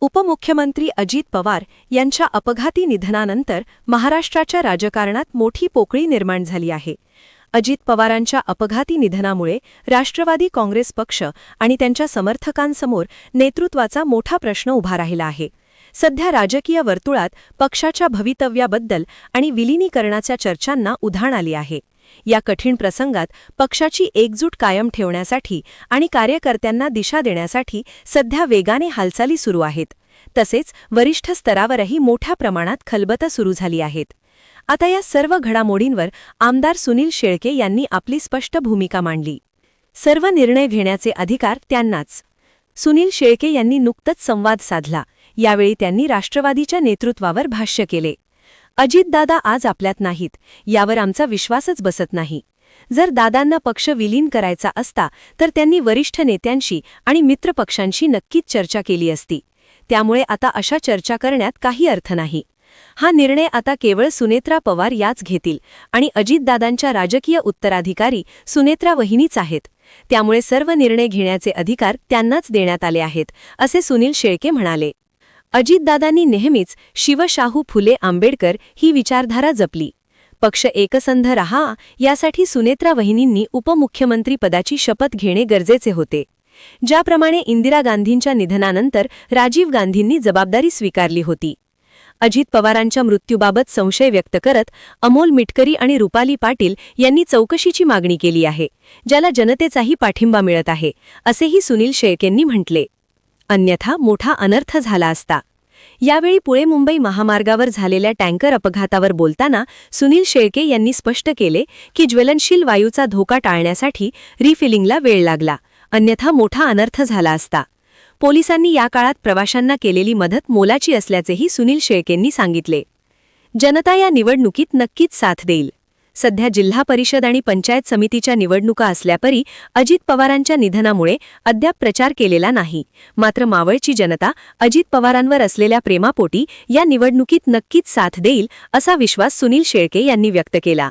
उपमुख्यमंत्री अजित पवार यांच्या अपघाती निधनानंतर महाराष्ट्राच्या राजकारणात मोठी पोकळी निर्माण झाली आहे. अजित पवारांच्या अपघाती निधनामुळे राष्ट्रवादी काँग्रेस पक्ष आणि त्यांच्या समर्थकांसमोर नेतृत्वाचा मोठा प्रश्न उभा राहिला आहे. सध्या राजकीय वर्तुळात पक्षाच्या भवितव्याबद्दल आणि विलिनीकरणाच्या चर्चांना उधाण आली आहे. या कठीण प्रसंगात पक्षाची एकजूट कायम ठेवण्यासाठी आणि कार्यकर्त्यांना दिशा देण्यासाठी सध्या वेगाने हालचाली सुरू आहेत. तसेच वरिष्ठ स्तरावरही मोठ्या प्रमाणात खलबतं सुरू झाली आहेत. आता या सर्व घडामोडींवर आमदार सुनील शेळके यांनी आपली स्पष्ट भूमिका मांडली. सर्व निर्णय घेण्याचे अधिकार त्यांनाच. सुनील शेळके यांनी नुकतंच संवाद साधला. यावेळी त्यांनी राष्ट्रवादीच्या नेतृत्वावर भाष्य केले. अजितदादा आज आपल्यात नाहीत यावर आमचा विश्वासच बसत नाही. जर दादांना पक्ष विलीन करायचा असता तर त्यांनी वरिष्ठ नेत्यांशी आणि मित्रपक्षांशी नक्कीच चर्चा केली असती. त्यामुळे आता अशा चर्चा करण्यात काही अर्थ नाही. हा निर्णय आता केवळ सुनेत्रा पवार याच घेतील आणि अजितदादांच्या राजकीय उत्तराधिकारी सुनेत्रा वहिनीच आहेत. त्यामुळे सर्व निर्णय घेण्याचे अधिकार त्यांनाच देण्यात आले आहेत असे सुनील शेळके म्हणाले. अजितदादांनी नेहमीच शिवशाहू फुले आंबेडकर ही विचारधारा जपली. पक्ष एकसंध रहा यासाठी सुनेत्रा वहिनींनी उपमुख्यमंत्रीपदाची शपथ घेणे गरजेचे होते. ज्याप्रमाणे इंदिरा गांधींच्या निधनानंतर राजीव गांधींनी जबाबदारी स्वीकारली होती. अजित पवारांच्या मृत्यूबाबत संशय व्यक्त करत अमोल मिटकरी आणि रुपाली पाटील यांनी चौकशीची मागणी केली आहे ज्याला जनतेचाही पाठिंबा मिळत आहे असेही सुनील शेळकेंनी म्हटले. अन्यथा मोठा अनर्थ झाला असता. यावेळी पुणे मुंबई महामार्गावर झालेल्या टँकर अपघातावर बोलताना सुनील शेळके यांनी स्पष्ट केले की ज्वलनशील वायूचा धोका टाळण्यासाठी रिफिलिंगला वेळ लागला अन्यथा मोठा अनर्थ झाला असता. पोलिसांनी या काळात प्रवाशांना केलेली मदत मोलाची असल्याचेही सुनील शेळकेंनी सांगितले. जनता या निवडणुकीत नक्कीच साथ देईल. सध्या जिल्हा परिषद आणि पंचायत समितीच्या निवडणुका असल्यापरी अजित पवारांच्या निधनामुळे अद्याप प्रचार केलेला नाही. मात्र मावळची जनता अजित पवारांवर असलेल्या प्रेमापोटी या निवडणुकीत नक्कीच साथ देईल असा विश्वास सुनील शेळके यांनी व्यक्त केला.